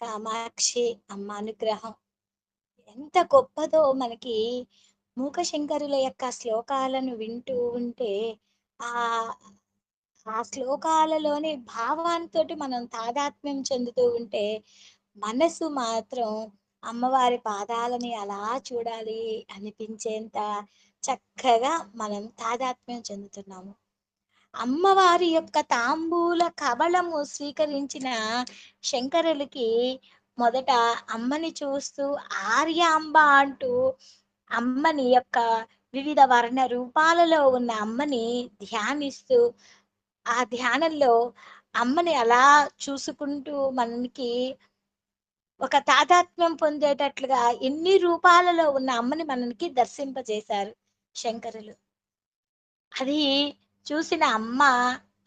కామాక్షి అమ్మ అనుగ్రహం. ఎంత గొప్పదో మనకి మూకశంకరుల యొక్క శ్లోకాలను వింటూ ఉంటే ఆ ఆ శ్లోకాలలోని భావాంతో మనం తాదాత్మ్యం చెందుతూ ఉంటే మనసు మాత్రం అమ్మవారి పాదాలని అలా చూడాలి అనిపించేంత చక్కగా మనం తాదాత్మ్యం చెందుతున్నాము. అమ్మవారి యొక్క తాంబూల కవళము స్వీకరించిన శంకరులకి మొదట అమ్మని చూస్తూ ఆర్యాంబ అంటూ అమ్మని యొక్క వివిధ వర్ణ రూపాలలో ఉన్న అమ్మని ధ్యానిస్తూ ఆ ధ్యానంలో అమ్మని అలా చూసుకుంటూ మనకి ఒక తాదాత్మ్యం పొందేటట్లుగా ఎన్ని రూపాలలో ఉన్న అమ్మని మనకి దర్శింపజేశారు శంకరులు. అది చూసిన అమ్మ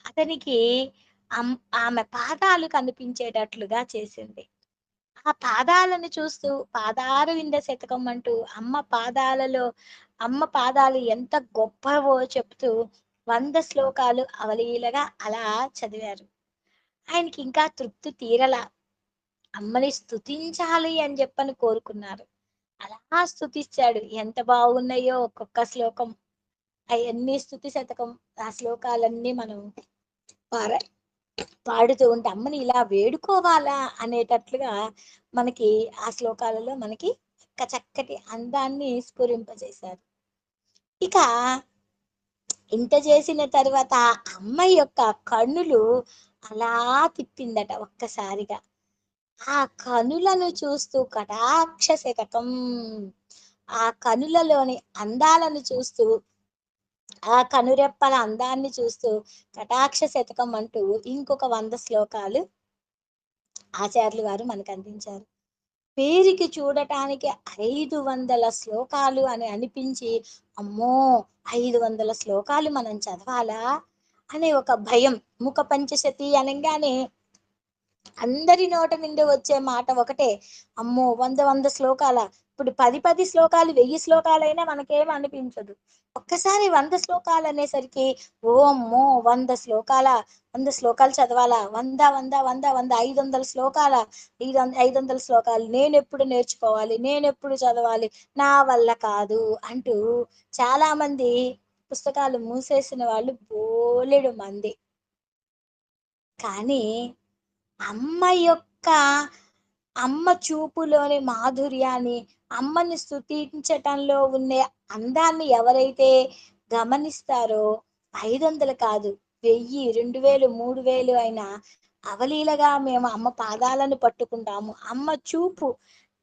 అతనికి అమ్- ఆమె పాదాలు కనిపించేటట్లుగా చేసింది. ఆ పాదాలను చూస్తూ పాదార వింద శతకం అంటూ అమ్మ పాదాలలో అమ్మ పాదాలు ఎంత గొప్పవో చెప్తూ వంద శ్లోకాలు అవలీలగా అలా చదివారు. ఆయనకి ఇంకా తృప్తి తీరలా. అమ్మని స్తుతించాలి అని చెప్పని కోరుకున్నారు. అలా స్థుతిస్తాడు ఎంత బాగున్నాయో ఒక్కొక్క శ్లోకం. అవన్నీ స్థుతి శతకం ఆ శ్లోకాలన్నీ మనం పార పాడుతూ ఉంటే అమ్మని ఇలా వేడుకోవాలా అనేటట్లుగా మనకి ఆ శ్లోకాలలో మనకి చక్కటి అందాన్ని స్ఫురింపజేశారు. ఇక ఇంత చేసిన తర్వాత ఆ అమ్మ యొక్క కన్నులు అలా తిప్పిందట ఒక్కసారిగా. ఆ కనులను చూస్తూ కటాక్ష శతకం ఆ కనులలోని అందాలను చూస్తూ ఆ కనురెప్పల అందాన్ని చూస్తూ కటాక్ష శతకం అంటూ ఇంకొక వంద శ్లోకాలు ఆచార్యులు గారు మనకు అందించారు. పేరుకి చూడటానికి ఐదు వందల శ్లోకాలు అని అనిపించి అమ్మో ఐదు వందల శ్లోకాలు మనం చదవాలా? అనే ఒక భయం ముఖ పంచశతి అనగానే అందరి నోట నుండి వచ్చే మాట ఒకటే అమ్మో వంద వంద శ్లోకాల ఇప్పుడు పది పది శ్లోకాలు వెయ్యి శ్లోకాలైనా మనకేం అనిపించదు. ఒక్కసారి వంద శ్లోకాలు అనేసరికి ఓమ్మో వంద శ్లోకాల వంద శ్లోకాలు చదవాలా? వంద వంద వంద వంద ఐదు వందల శ్లోకాల ఐదు వంద ఐదు వందల శ్లోకాలు నేను ఎప్పుడు నేర్చుకోవాలి? నేను ఎప్పుడు చదవాలి? నా వల్ల కాదు అంటూ చాలా మంది పుస్తకాలు మూసేసిన వాళ్ళు బోలెడు మంది. కానీ అమ్మ యొక్క అమ్మ చూపులోని మాధుర్యాన్ని అమ్మని స్థుతించటంలో ఉండే అందాన్ని ఎవరైతే గమనిస్తారో ఐదు వందలు కాదు వెయ్యి రెండు వేలు మూడు వేలు అయినా అవలీలగా మేము అమ్మ పాదాలను పట్టుకుంటాము. అమ్మ చూపు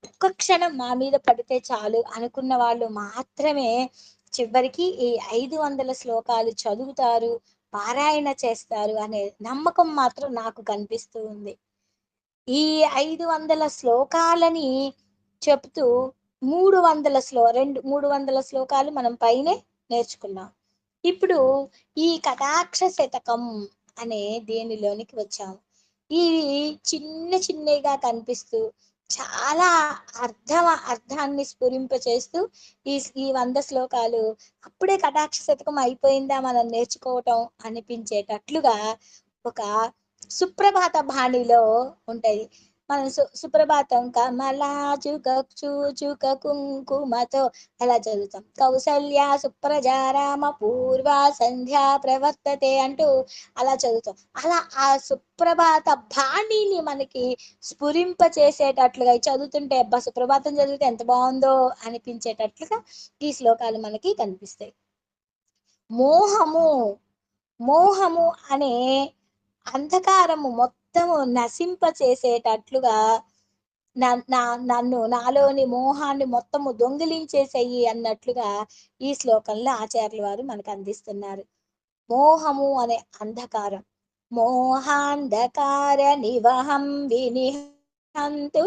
ఒక్క క్షణం మా మీద పడితే చాలు అనుకున్న వాళ్ళు మాత్రమే చివరికి ఈ ఐదు వందల శ్లోకాలు చదువుతారు పారాయణ చేస్తారు అనే నమ్మకం మాత్రం నాకు కనిపిస్తూ ఉంది. ఈ ఐదు వందల శ్లోకాలని చెప్తూ మూడు వందల శ్లో రెండు మూడు వందల శ్లోకాలు మనం పైనే నేర్చుకున్నాం. ఇప్పుడు ఈ కటాక్ష శతకం అనే దేనిలోనికి వచ్చాము ఇవి చిన్న చిన్నగా కనిపిస్తూ చాలా అర్థ అర్థాన్ని స్ఫురింపచేస్తూ ఈ ఈ వంద శ్లోకాలు అప్పుడే కటాక్ష శతకం అయిపోయిందా మనం నేర్చుకోవటం అనిపించేటట్లుగా ఒక సుప్రభాత బాణిలో ఉంటాయి. మనసు సుప్రభాతం కమలా చుక చూచుక కుంకుమతో. అలా చదువుతాం? కౌసల్య సుప్రజారామ పూర్వ సంధ్యా ప్రవర్తతే అంటూ అలా చదువుతాం. అలా ఆ సుప్రభాత బాణీని మనకి స్ఫురింప చేసేటట్లుగా చదువుతుంటే అబ్బా సుప్రభాతం చదివితే ఎంత బాగుందో అనిపించేటట్లుగా ఈ శ్లోకాలు మనకి కనిపిస్తాయి. మోహము మోహము అనే అంధకారము మొత్తం మొత్తము నశింప చేసేటట్లుగా నా- నన్ను నాలోని మోహాన్ని మొత్తము దొంగిలించేసేయి అన్నట్లుగా ఈ శ్లోకంలో ఆచార్యుల వారు మనకు అందిస్తున్నారు. మోహము అనే అంధకారం. మోహాంధకార నివహం వినిహంతు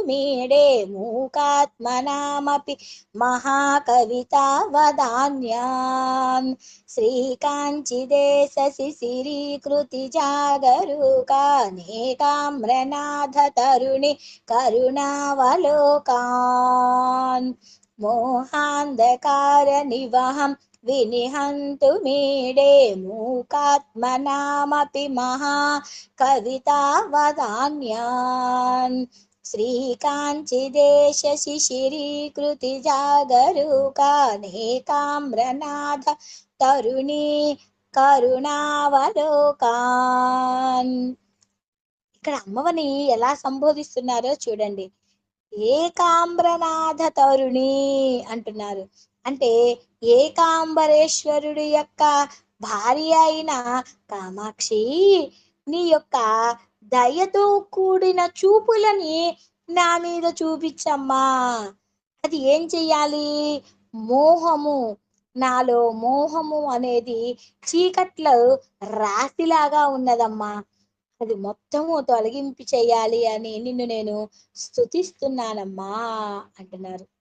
మీడే మూకాత్మనామపి మహాకవితా వదాన్యాన్ శ్రీకాంచిదేశ శిశిరీకృతి జాగరూకానేకామ్రనాథ తరుణి కరుణావలోకాన్ మోహాంధకార నివహం వినిహంతు మీడే మూకాత్మనామపి మహా కవితా శ్రీకాంచిదేశ శిశిరీకృతి జాగరూకానేకామ్రనాథ తరుణీ కరుణావలోకాన్ ఇక్కడ అమ్మవని ఎలా సంబోధిస్తున్నారో చూడండి. ఏకాంబ్రనాథ తరుణి అంటున్నారు. అంటే ఏకాంబరేశ్వరుడు యొక్క భార్య అయిన కామాక్షి నీ యొక్క దయతో కూడిన చూపులని నా మీద చూపించమ్మా. అది ఏం చెయ్యాలి? మోహము. నాలో మోహము అనేది చీకట్లో రాశిలాగా ఉన్నదమ్మా. అది మొత్తము తొలగింపు చేయాలి అని నిన్ను నేను స్తుతిస్తున్నానమ్మా అంటున్నారు.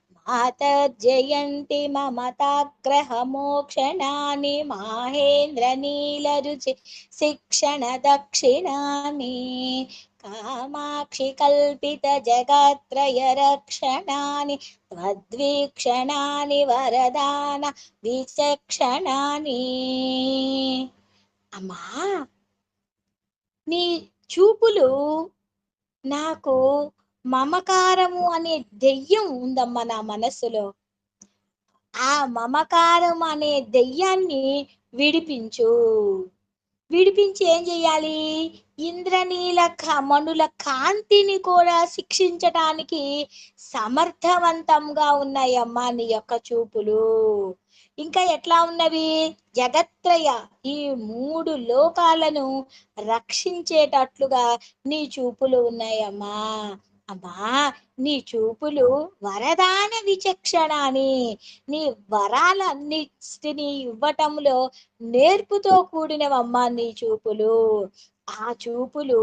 శ్రీకాంచిదేశ మమతాగ్రహమోక్షణాని మాహేంద్ర నీలరుచి శిక్షణ దక్షిణాని కామాక్షి కల్పిత జగత్రయ రక్షణాని త్వద్వీక్షణాని వరదాన విచక్షణాని. అమ్మా నీ చూపులు నాకు మమకారము అనే దెయ్యం ఉందమ్మా నా మనస్సులో. ఆ మమకారం అనే దెయ్యాన్ని విడిపించు. విడిపించి ఏం చెయ్యాలి ఇంద్రనీల మనుల కాంతిని కూడా శిక్షించటానికి సమర్థవంతంగా ఉన్నాయమ్మా నీ యొక్క చూపులు. ఇంకా ఎట్లా ఉన్నవి? జగత్రయ ఈ మూడు లోకాలను రక్షించేటట్లుగా నీ చూపులు ఉన్నాయమ్మా. అమ్మా నీ చూపులు వరదాన విచక్షణాని. నీ వరాలన్నిటిని ఇవ్వటంలో నేర్పుతో కూడినవమ్మా నీ చూపులు. ఆ చూపులు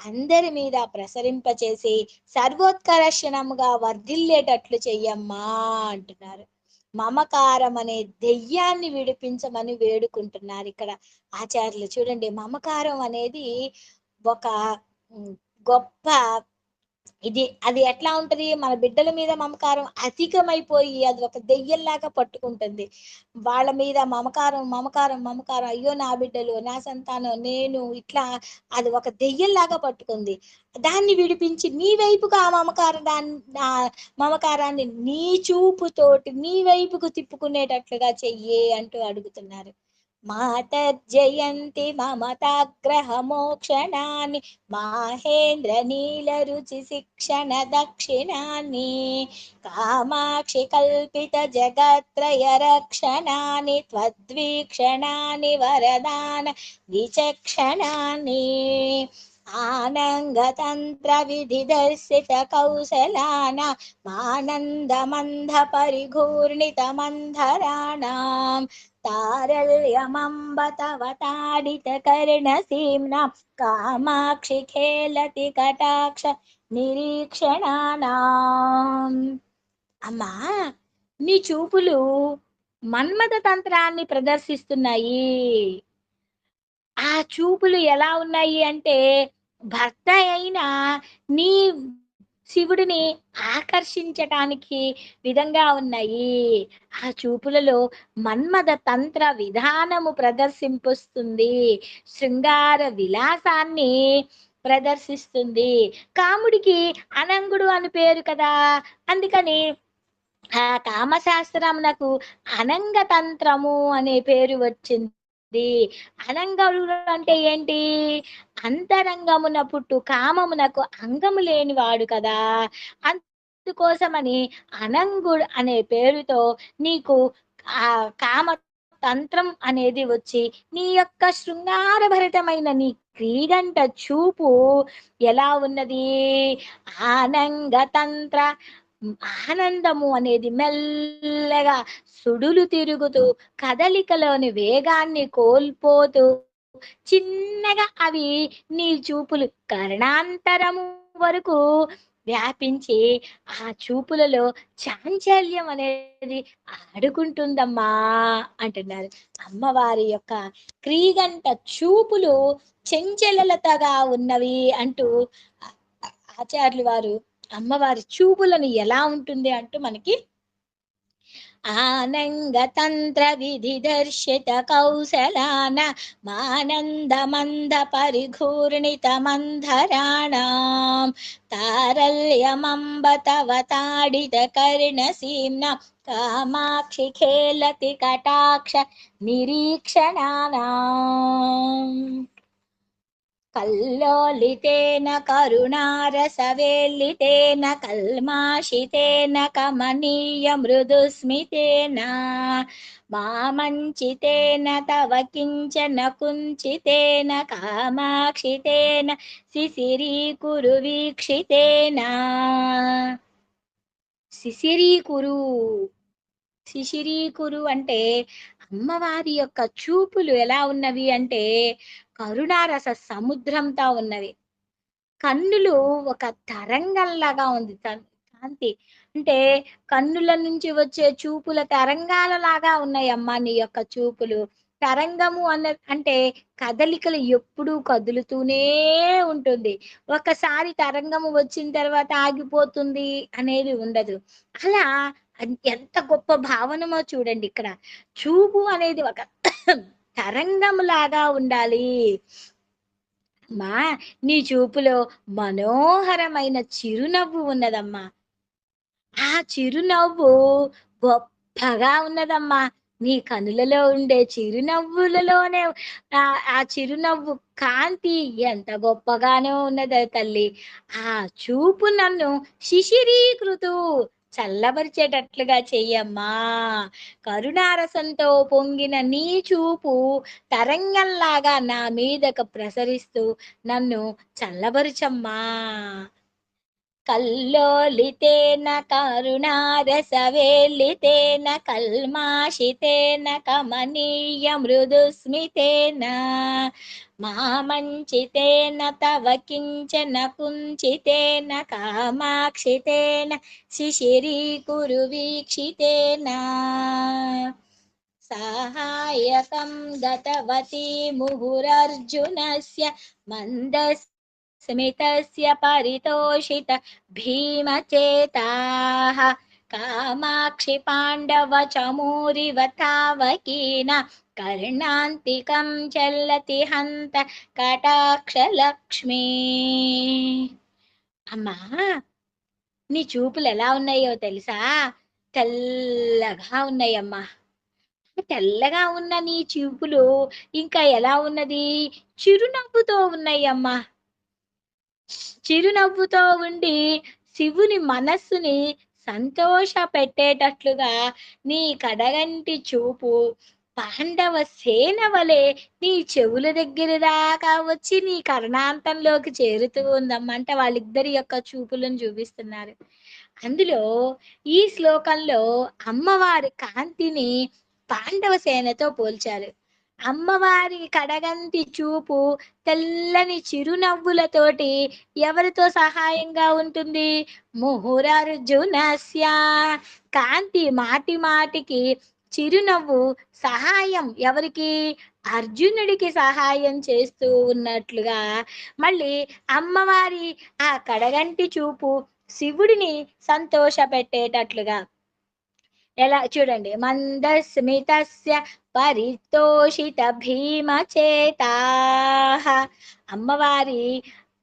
అందరి మీద ప్రసరింపచేసి సర్వోత్కర్షణముగా వర్ధిల్లేటట్లు చెయ్యమ్మా అంటున్నారు. మమకారం అనే దెయ్యాన్ని విడిపించమని వేడుకుంటున్నారు ఇక్కడ ఆచార్యులు. చూడండి మమకారం అనేది ఒక గొప్ప ఇది అది ఎట్లా ఉంటది? మన బిడ్డల మీద మమకారం అధికమైపోయి అది ఒక దెయ్యంలాగా పట్టుకుంటుంది. వాళ్ళ మీద మమకారం మమకారం మమకారం. అయ్యో నా బిడ్డలు నా సంతానం నేను ఇట్లా అది ఒక దెయ్యంలాగా పట్టుకుంది. దాన్ని విడిపించి నీ వైపుకు ఆ మమకారం దాన్ని ఆ మమకారాన్ని నీ చూపుతోటి నీ వైపుకు తిప్పుకునేటట్లుగా చెయ్యే అంటూ అడుగుతున్నారు. మాతర్జయంతి మమతాగ్రహమోక్షణాన్ని మాహేంద్ర నీల రుచి శిక్షణ దక్షిణాన్ని కామాక్షి కల్పిత జగత్రయ రక్షణాన్ని త్వద్వీక్షణాన్ని వరదాన విచక్షణాన్ని ఆనంగతంత్ర విధి దర్శిత కౌశలాన మానందమంద కామాక్షి ఖేలతి కటాక్ష నిరీక్షణానాం అమ్మా నీ చూపులు మన్మథ తంత్రాన్ని ప్రదర్శిస్తున్నాయి. ఆ చూపులు ఎలా ఉన్నాయి అంటే భర్త అయిన నీ శివుడిని ఆకర్షించటానికి విధంగా ఉన్నాయి. ఆ చూపులలో మన్మద తంత్ర విధానము ప్రదర్శింపుస్తుంది. శృంగార విలాసాన్ని ప్రదర్శిస్తుంది. కాముడికి అనంగుడు అని పేరు కదా. అందుకని ఆ కామశాస్త్రమునకు అనంగతంత్రము అనే పేరు వచ్చింది. అనంగడు అంటే ఏంటి? అంతరంగమున పుట్టు కామమునకు అంగము లేనివాడు కదా. అందుకోసమని అనంగుడు అనే పేరుతో నీకు ఆ కామ తంత్రం అనేది వచ్చి నీ యొక్క శృంగారభరితమైన నీ క్రీడంట చూపు ఎలా ఉన్నది? ఆనంగ తంత్ర ఆనందము అనేది మెల్లగా సుడులు తిరుగుతూ కదలికలోని వేగాన్ని కోల్పోతూ చిన్నగా అవి నీ చూపులు కరణాంతరము వరకు వ్యాపించి ఆ చూపులలో చాంచల్యం అనేది ఆడుకుంటుందమ్మా అంటున్నారు. అమ్మవారి యొక్క క్రీగంట చూపులు చెంచలతగా ఉన్నవి అంటూ ఆచార్యులు వారు అమ్మవారి చూపులను ఎలా ఉంటుంది అంటూ మనకి ఆనంగ తంత్ర విధి దర్శిత కౌశలాన మానంద మంద పరిఘూర్ణిత మంధరాణాం తారల్యమంబ తవ తాడిత కర్ణసీమ్న కామాక్షి ఖేలతి కటాక్ష నిరీక్షణానాం కల్లోలితేన కరుణారసవేల్లితేన కల్మాషితేన కమనీయ మృదుస్మితేన మామంచితేన తవ కించన కుంచితేన కామాక్షితేన శిశిరీకురు వీక్షితేన. శిశిరీకురు శిశిరీకురు అంటే అమ్మవారి యొక్క చూపులు ఎలా ఉన్నవి అంటే కరుణారస సముద్రంతో ఉన్నవి. కన్నులు ఒక తరంగంలాగా ఉంది. కాంతి. అంటే కన్నుల నుంచి వచ్చే చూపుల తరంగాల లాగా ఉన్నాయి అమ్మా నీ యొక్క చూపులు. తరంగము అన్న అంటే కదలికలు ఎప్పుడూ కదులుతూనే ఉంటుంది. ఒకసారి తరంగము వచ్చిన తర్వాత ఆగిపోతుంది అనేది ఉండదు. అలా ఎంత గొప్ప భావనమో చూడండి ఇక్కడ. చూపు అనేది ఒక తరంగం లాగా ఉండాలి. అమ్మా నీ చూపులో మనోహరమైన చిరునవ్వు ఉన్నదమ్మా. ఆ చిరునవ్వు గొప్పగా ఉన్నదమ్మా. నీ కనులలో ఉండే చిరునవ్వులలోనే ఆ ఆ చిరునవ్వు కాంతి ఎంత గొప్పగానో ఉన్నది తల్లి. ఆ చూపు నన్ను శిశిరీకృతు చల్లబరిచేటట్లుగా చెయ్యమ్మా. కరుణారసంతో పొంగిన నీ చూపు తరంగంలాగా నా మీదకు ప్రసరిస్తూ నన్ను చల్లబరుచమ్మా. కల్లోలితేన కరుణారసవేలితేన కల్మాషితేన కమనీయ మృదుస్మితేన మామంచితేన తవ కించన కుంచితేన కామాక్షితేన శిశిరీకురు వీక్షితేన సహాయకం గతవతి ముహురర్జునస్య మందస్ స్మితస్య పరితోషిత భీమచేతాః కామాక్షి పాండవ చమూరివ తావకీన కర్ణాంతికం చల్లతి హంత కటాక్షలక్ష్మీ అమ్మా నీ చూపులు ఎలా ఉన్నాయో తెలుసా? తెల్లగా ఉన్నాయమ్మా. తెల్లగా ఉన్న నీ చూపులు ఇంకా ఎలా ఉన్నది? చిరునవ్వుతో ఉన్నాయమ్మా. చిరునవ్వుతో ఉండి శివుని మనస్సుని సంతోష పెట్టేటట్లుగా నీ కడగంటి చూపు పాండవ సేన వలె నీ చెవుల దగ్గర దాకా వచ్చి నీ కర్ణాంతంలోకి చేరుతూ ఉందమ్మంట వాళ్ళిద్దరి యొక్క చూపులను చూపిస్తున్నారు. అందులో ఈ శ్లోకంలో అమ్మవారి కాంతిని పాండవ సేనతో పోల్చారు. అమ్మవారి కడగంటి చూపు తెల్లని చిరునవ్వులతోటి ఎవరితో సహాయంగా ఉంటుంది? ముహురర్జునస్య. కాంతి మాటి మాటికి చిరునవ్వు సహాయం ఎవరికి? అర్జునుడికి సహాయం చేస్తూ ఉన్నట్లుగా. మళ్ళీ అమ్మవారి ఆ కడగంటి చూపు శివుడిని సంతోష పెట్టేటట్లుగా ఎలా చూడండి. మందస్మితస్య పరితోషిత భీమచేతా. అమ్మవారి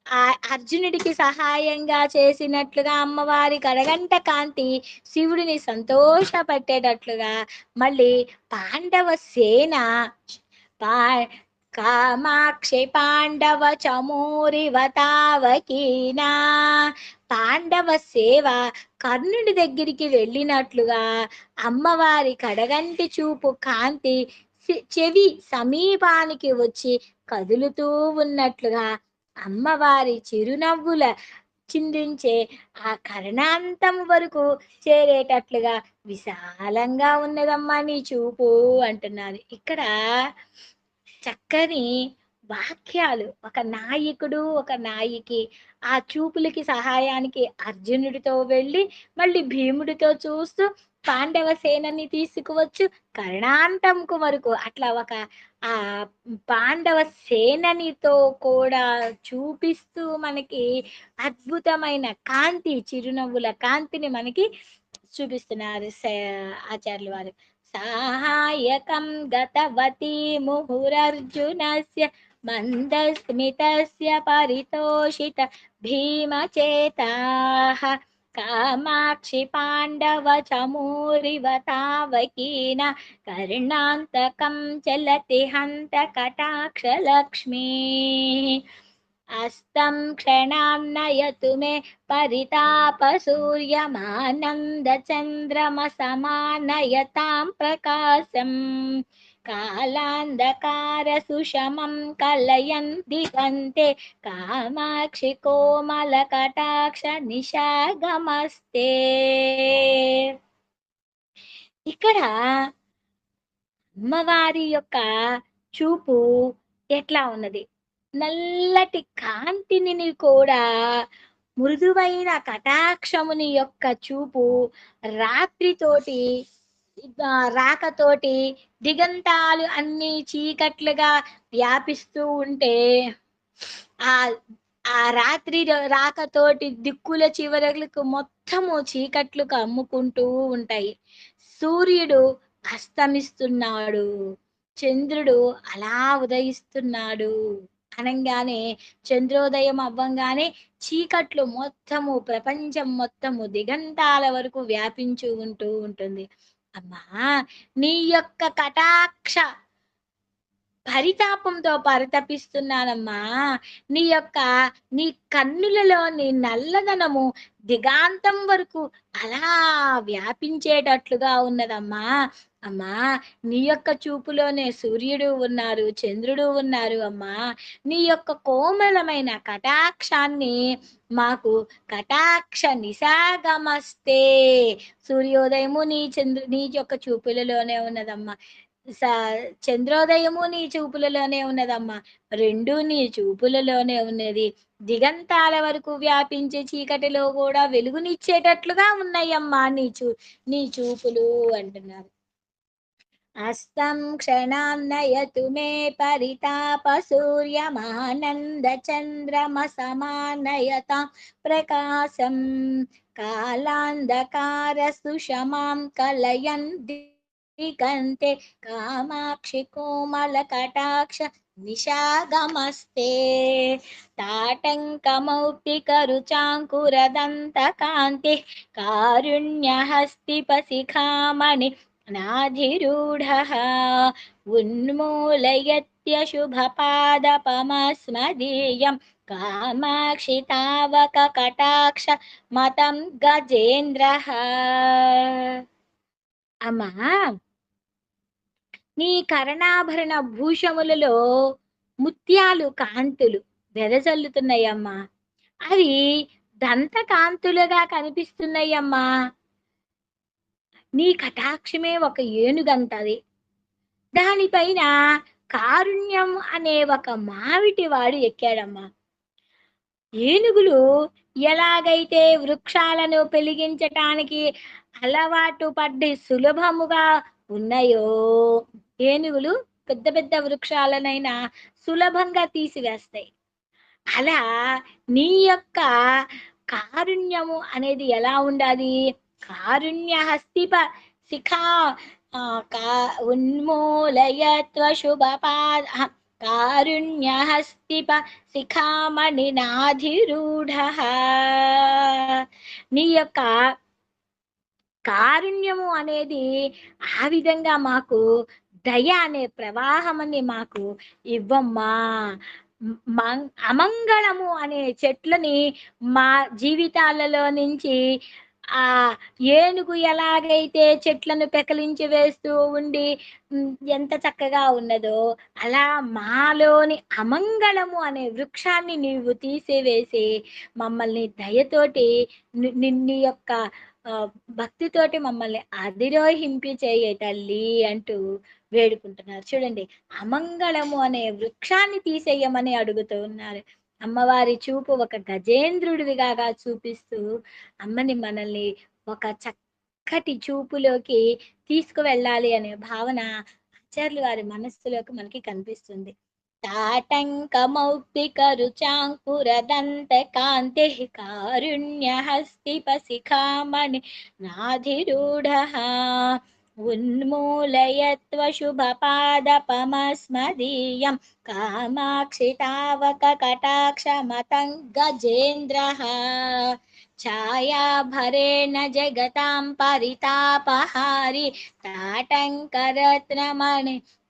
ఆ అర్జునుడికి సహాయంగా చేసినట్లుగా అమ్మవారి కడగంట కాంతి శివుడిని సంతోషపెట్టేటట్లుగా మళ్ళీ పాండవ సేన పా కామాక్షి పాండవ చమూరివ తావకీనా. పాండవ సేవ కర్ణుడి దగ్గరికి వెళ్ళినట్లుగా అమ్మవారి కడగంటి చూపు కాంతి చెవి సమీపానికి వచ్చి కదులుతూ ఉన్నట్లుగా అమ్మవారి చిరునవ్వుల చిందించే ఆ కరణాంతం వరకు చేరేటట్లుగా విశాలంగా ఉన్నదమ్మా నీ చూపు అంటున్నారు. ఇక్కడ చక్కని వాక్యాలు. ఒక నాయకుడు ఒక నాయికి ఆ చూపులకి సహాయానికి అర్జునుడితో వెళ్ళి మళ్ళీ భీముడితో చూస్తూ పాండవ సేనని తీసుకువచ్చు కర్ణాంతంకు వరకు అట్లా ఒక ఆ పాండవ సేననితో కూడా చూపిస్తూ మనకి అద్భుతమైన కాంతి చిరునవ్వుల కాంతిని మనకి చూపిస్తున్నారు స- వారు. సాహాయకం గతవతి ముహురర్జునస్య మందస్మితస్య పరితోషిత భీమచేతాః కామాక్షి పాండవ చమూరివ తావకీన కర్ణాంతకం చలతి హంత అస్తం క్షణాన్నయతు మే పరితాప సూర్యమానంద చంద్రమ సమానయతాం ప్రకాశం. కాలాంధకార సుషమం కలయన్ దిగంతే కామాక్షి కోమల కటాక్ష నిశాగమస్తే. ఇక్కడ అమ్మవారి యొక్క చూపు ఎట్లా ఉన్నది? నల్లటి కాంతిని కూడా మృదువైన కటాక్షముని యొక్క చూపు రాత్రితోటి రాకతోటి దిగంతాలు అన్ని చీకట్లుగా వ్యాపిస్తూ ఉంటే ఆ ఆ రాత్రి రాకతోటి దిక్కుల చివరలకు మొత్తము చీకట్లు కమ్ముకుంటూ ఉంటాయి. సూర్యుడు అస్తమిస్తున్నాడు. చంద్రుడు అలా ఉదయిస్తున్నాడు. అనగానే చంద్రోదయం అవ్వంగానే చీకట్లు మొత్తము ప్రపంచం మొత్తము దిగంతాల వరకు వ్యాపించు ఉంటూ ఉంటుంది. అమ్మా నీ యొక్క కటాక్ష పరితాపంతో పరితపిస్తున్నానమ్మా. నీ యొక్క నీ కన్నులలో నీ నల్లదనము దిగాంతం వరకు అలా వ్యాపించేటట్లుగా ఉన్నదమ్మా. అమ్మా నీ యొక్క చూపులోనే సూర్యుడు ఉన్నారు చంద్రుడు ఉన్నారు అమ్మా. నీ యొక్క కోమలమైన కటాక్షాన్ని మాకు కటాక్ష నిశాగమస్తే సూర్యోదయము నీ చంద్రు నీ యొక్క చూపులలోనే ఉన్నదమ్మా. చంద్రోదయము నీ చూపులలోనే ఉన్నదమ్మా. రెండు నీ చూపులలోనే ఉన్నది. దిగంతాల వరకు వ్యాపించే చీకటిలో కూడా వెలుగునిచ్చేటట్లుగా ఉన్నాయమ్మా నీ చూ నీ చూపులు అంటున్నారు. అస్తం క్షణాన్నయతు మే పరితాప సూర్యమానంద చంద్రమ సమానయత ప్రకాశం. కాలాంధకార సుషమాం కలయంతి దిగంతే కామాక్షి కోమల కటాక్ష నిశాగమస్తే. తాటంకమౌక్తికరుచాంకురదంత కాంతి కారుణ్యహస్తిపశిఖామణి నాధిరూఢः ఉన్మూలయత్యశుభపాదపమస్మదీయం కామాక్షి తావక కటాక్ష మతం గజేంద్రః. అమ్మా! నీ కరణాభరణ భూషములలో ముత్యాలు కాంతులు వెదజల్లుతున్నాయమ్మా. అవి దంత కాంతులుగా కనిపిస్తున్నాయమ్మా. నీ కటాక్షమే ఒక ఏనుగంతది దానిపైన కారుణ్యం అనే ఒక మావిటి వాడు ఎక్కాడమ్మా. ఏనుగులు ఎలాగైతే వృక్షాలను పెలిగించటానికి అలవాటు పడ్డి సులభముగా ఉన్నాయో ఏనుగులు పెద్ద పెద్ద వృక్షాలనైనా సులభంగా తీసివేస్తాయి. అలా నీ యొక్క కారుణ్యము అనేది ఎలా ఉండాలి? కారుణ్య హస్తిప శిఖా ఆ, కా ఉన్మూలయత్వ శుభపాద కారుణ్య హస్తిప శిఖామణి నాధిరూఢ నీ యొక్క కారుణ్యము అనేది ఆ విధంగా మాకు దయ అనే ప్రవాహమని మాకు ఇవ్వమ్మా. అమంగళము అనే చెట్లని మా జీవితాలలో నుంచి ఆ ఏనుగు ఎలాగైతే చెట్లను పెకలించి వేస్తూ ఉండి ఎంత చక్కగా ఉన్నదో అలా మాలోని అమంగళము అనే వృక్షాన్ని నీవు తీసివేసి మమ్మల్ని దయతోటి ని- యొక్క భక్తితోటి మమ్మల్ని అధిరోహింపి చేయ తల్లి అంటూ వేడుకుంటున్నారు. చూడండి అమంగళము అనే వృక్షాన్ని తీసేయమని అడుగుతూ ఉన్నారు. అమ్మవారి చూపు ఒక గజేంద్రుడివిగా చూపిస్తూ అమ్మని మనల్ని ఒక చక్కటి చూపులోకి తీసుకువెళ్ళాలి అనే భావన ఆచార్యులు వారి మనస్సులోకి మనకి కనిపిస్తుంది. తాటంక మౌక్తిక రుచాంకురదంత కాంతి కారుణ్య హస్తి పసిఖామణి నాధిరూఢ ఉన్మూలయత్వ శుభ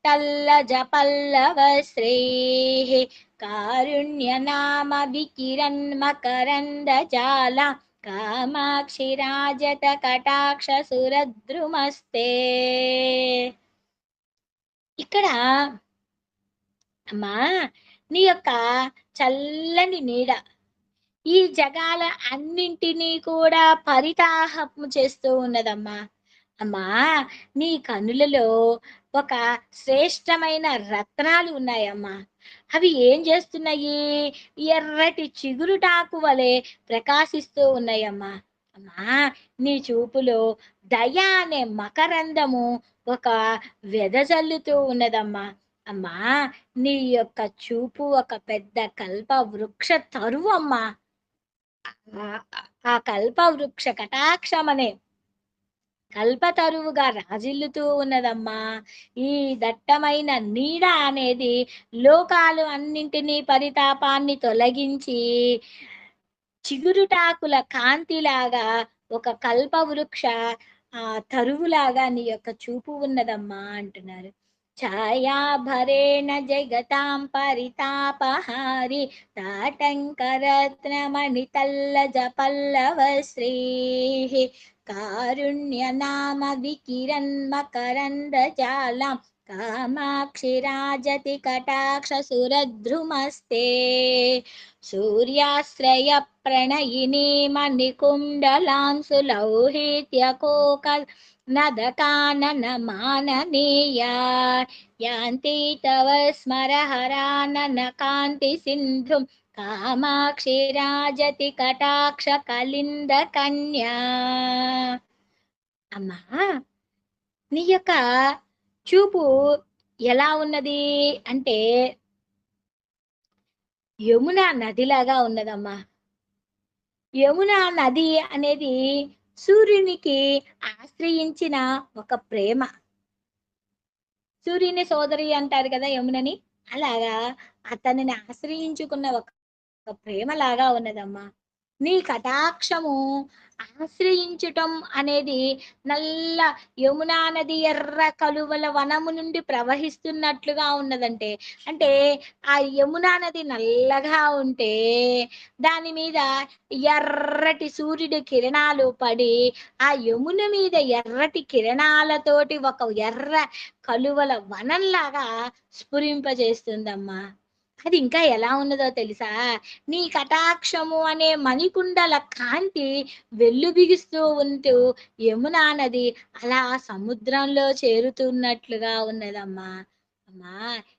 పాదపమస్మదీయం కామాక్షి తావక తల్లజ పల్లవ కారుణ్యనామ వికిరణ్మకరంద జాల. కామాక్షి రాజత కటాక్ష సురద్రుమస్తే. ఇక్కడ అమ్మా నీ యొక్క చల్లని నీడ. ఈ జగాల అన్నింటినీ కూడా పరితాహము చేస్తూ ఉన్నదమ్మా. అమ్మా నీ కనులలో ఒక శ్రేష్టమైన రత్నాలు ఉన్నాయమ్మా. అవి ఏం చేస్తున్నాయి? ఎర్రటి చిగురుటాకు వలె ప్రకాశిస్తూ ఉన్నాయమ్మా. అమ్మా నీ చూపులో దయ అనే మకరందము ఒక వెదజల్లుతూ ఉన్నదమ్మా. అమ్మా నీ యొక్క చూపు ఒక పెద్ద కల్ప వృక్ష తరువు అమ్మా ఆ- కల్ప వృక్ష కటాక్షమనే కల్పతరువుగా రాజిల్లుతూ ఉన్నదమ్మా. ఈ దట్టమైన నీడ అనేది లోకాలు అన్నింటినీ పరితాపాన్ని తొలగించి చిగురుటాకుల కాంతిలాగా ఒక కల్ప వృక్ష ఆ తరువులాగా నీ యొక్క చూపు ఉన్నదమ్మా అంటున్నారు. छायाभरेण जगतां परितापहारि ताटङ्करत्नमणितल्लजपल्लवश्रीः। कारुण्यनाम विकिरन्मकरन्दजालां कामाक्षिराजति कटाक्षसुरद्रुमस्ते सूर्याश्रयप्रणयिनीमणिकुण्डलां सुलौहित्यकोक కామాక్షి రాజతి కటాక్ష నదకానన మాననీయా యాంతి తవ స్మరహరానన కాంతి సింధుం కామాక్షి రాజతి కటాక్ష కలింద కన్యా అమ్మా నీ యొక్క చూపు ఎలా ఉన్నది? అంటే యమున నదిలాగా ఉన్నదమ్మా. యమున నది అనేది సూర్యునికి ఆశ్రయించిన ఒక ప్రేమ. సూర్యుని సోదరి అంటారు కదా యమునని? అలాగా అతనిని ఆశ్రయించుకున్న ఒక ఒక ప్రేమలాగా ఉన్నదమ్మా. నీ కటాక్షము ఆశ్రయించటం అనేది నల్ల యమునా నది ఎర్ర కలువల వనము నుండి ప్రవహిస్తున్నట్లుగా ఉన్నదంటే అంటే ఆ యమునా నది నల్లగా ఉంటే దాని మీద ఎర్రటి సూర్యుడి కిరణాలు పడి ఆ యమున మీద ఎర్రటి కిరణాలతోటి ఒక ఎర్ర కలువల వనంలాగా స్ఫురింపజేస్తుందమ్మా. అది ఇంకా ఎలా ఉన్నదో తెలుసా? నీ కటాక్షము అనే మణికుండల కాంతి వెల్లు బిగిస్తూ ఉంటూ యమునా నది అలా సముద్రంలో చేరుతున్నట్లుగా ఉన్నదమ్మా. అమ్మా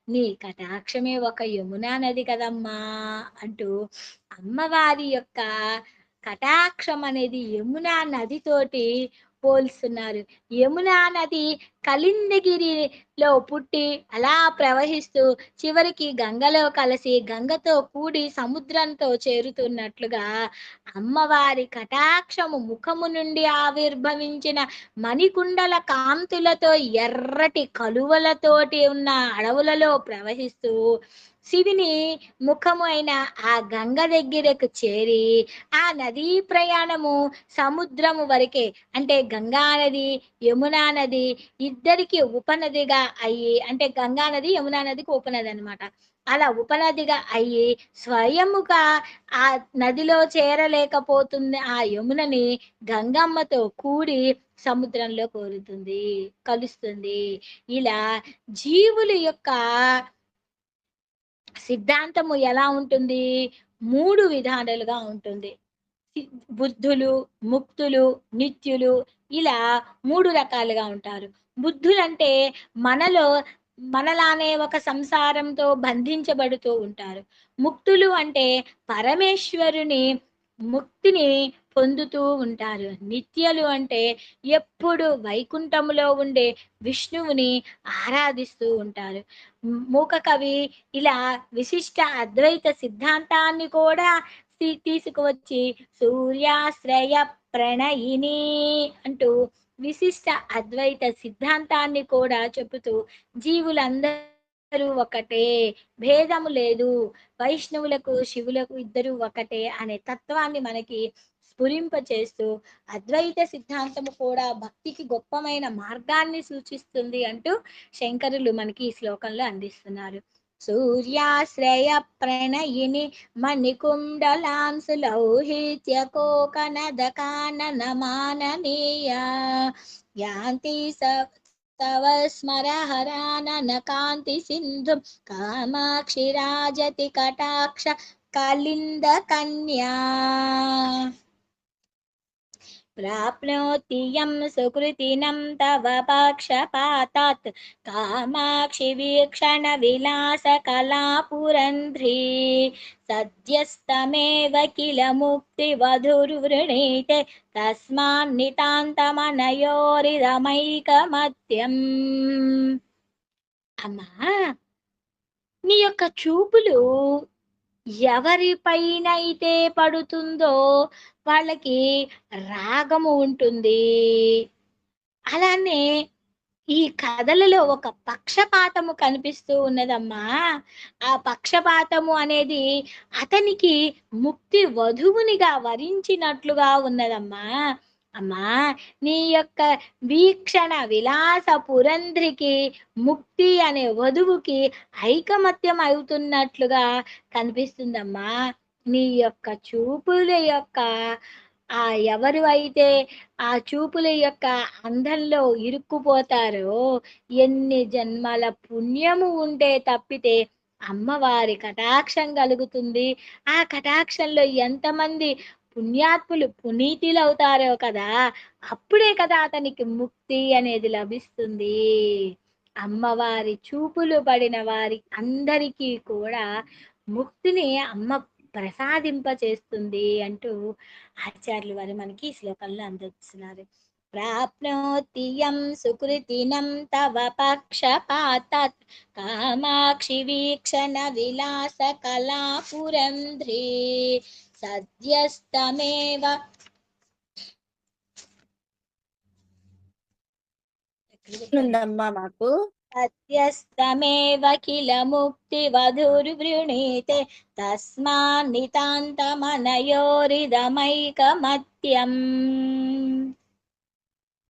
నీ కటాక్షమే ఒక యమునా నది కదమ్మా అంటూ అమ్మవారి యొక్క కటాక్షం అనేది యమునా నదితోటి పోల్స్తున్నారు యమునా నది కలిందగిరిలో పుట్టి అలా ప్రవహిస్తూ చివరికి గంగలో కలిసి గంగతో కూడి సముద్రంతో చేరుతున్నట్లుగా అమ్మవారి కటాక్షము ముఖము నుండి ఆవిర్భవించిన మణికుండల కాంతులతో ఎర్రటి కలువలతోటి ఉన్న అడవులలో ప్రవహిస్తూ శివుని ముఖము అయిన ఆ గంగ దగ్గరకు చేరి ఆ నదీ ప్రయాణము సముద్రము వరకే అంటే గంగా నది యమునా నది ఇద్దరికి ఉపనదిగా అయ్యి అంటే గంగా నది యమునా నదికి ఉపనది అన్నమాట. అలా ఉపనదిగా అయ్యి స్వయముగా ఆ నదిలో చేరలేకపోతుంది ఆ యమునని గంగమ్మతో కూడి సముద్రంలో కోరుతుంది కలుస్తుంది. ఇలా జీవుల యొక్క సిద్ధాంతము ఎలా ఉంటుంది? మూడు విధానాలుగా ఉంటుంది. బుద్ధులు ముక్తులు నిత్యులు ఇలా మూడు రకాలుగా ఉంటారు. బుద్ధులంటే మనలో మనలానే ఒక సంసారంతో బంధించబడుతూ ఉంటారు. ముక్తులు అంటే పరమేశ్వరుని ముక్తిని పొందుతూ ఉంటారు. నిత్యలు అంటే ఎప్పుడు వైకుంఠములో ఉండే విష్ణువుని ఆరాధిస్తూ ఉంటారు. మూక కవి ఇలా విశిష్ట అద్వైత సిద్ధాంతాన్ని కూడా తీసుకువచ్చి సూర్యాశ్రయ ప్రణయిని అంటూ విశిష్ట అద్వైత సిద్ధాంతాన్ని కూడా చెబుతూ జీవులందరూ ఒకటే భేదము లేదు. వైష్ణవులకు శివులకు ఇద్దరు ఒకటే అనే తత్వాన్ని మనకి స్ఫురింపచేస్తూ అద్వైత సిద్ధాంతము కూడా భక్తికి గొప్పమైన మార్గాన్ని సూచిస్తుంది అంటూ శంకరులు మనకి ఈ శ్లోకంలో అందిస్తున్నారు. సూర్యాశ్రయ ప్రణయిని మణికుండలాంసు లౌహిత్య కోకనద కానన మాననీయ యాంతి స- తవ స్మరహరానన కాంతి సింధు కామాక్షి రాజతి కటాక్ష కాళింద కన్యా ప్రాప్నోతి యం సుకృతినం తవ పక్షపాతాత్ కామాక్షి వీక్షణ విలాస కళా పురంధ్రీ సద్యస్తమేవ కిల ముక్తి వధుర్వృణీతే తస్మాన్నితాంతమనయోరిదమైకమత్యం అమ్మా నీ యొక్క చూపులు ఎవరిపైనైతే అయితే పడుతుందో వాళ్ళకి రాగము ఉంటుంది. అలానే ఈ కథలలో ఒక పక్షపాతము కనిపిస్తూ ఉన్నదమ్మా. ఆ పక్షపాతము అనేది అతనికి ముక్తి వధువునిగా వరించినట్లుగా ఉన్నదమ్మా. అమ్మా నీ యొక్క వీక్షణ విలాస పురంధ్రికి ముక్తి అనే వధువుకి ఐకమత్యం అవుతున్నట్లుగా కనిపిస్తుందమ్మా. నీ యొక్క చూపుల యొక్క ఆ ఎవరు అయితే ఆ చూపుల యొక్క అందంలో ఇరుక్కుపోతారో ఎన్ని జన్మల పుణ్యము ఉంటే తప్పితే అమ్మవారి కటాక్షం కలుగుతుంది. ఆ కటాక్షంలో ఎంతమంది పుణ్యాత్ములు పునీతులు అవుతారో కదా అప్పుడే కదా అతనికి ముక్తి అనేది లభిస్తుంది. అమ్మవారి చూపులు పడిన వారి అందరికీ కూడా ముక్తిని అమ్మ ప్రసాదింప చేస్తుంది అంటూ ఆచార్యులు వారు మనకి ఈ శ్లోకంలో అందిస్తున్నారు ప్రాప్నోతి యం సుకృతినం తవ పక్షపాత కామాక్షి వీక్షణ విలాస కళాపురంధ్రీ. సద్యస్తమేవ ఉందమ్మా మాకు? సత్యస్తమేవ కిల ముక్తి వధుర్వృణీతే తస్మాన్నితాంతమనయోరిదమైకమత్యం.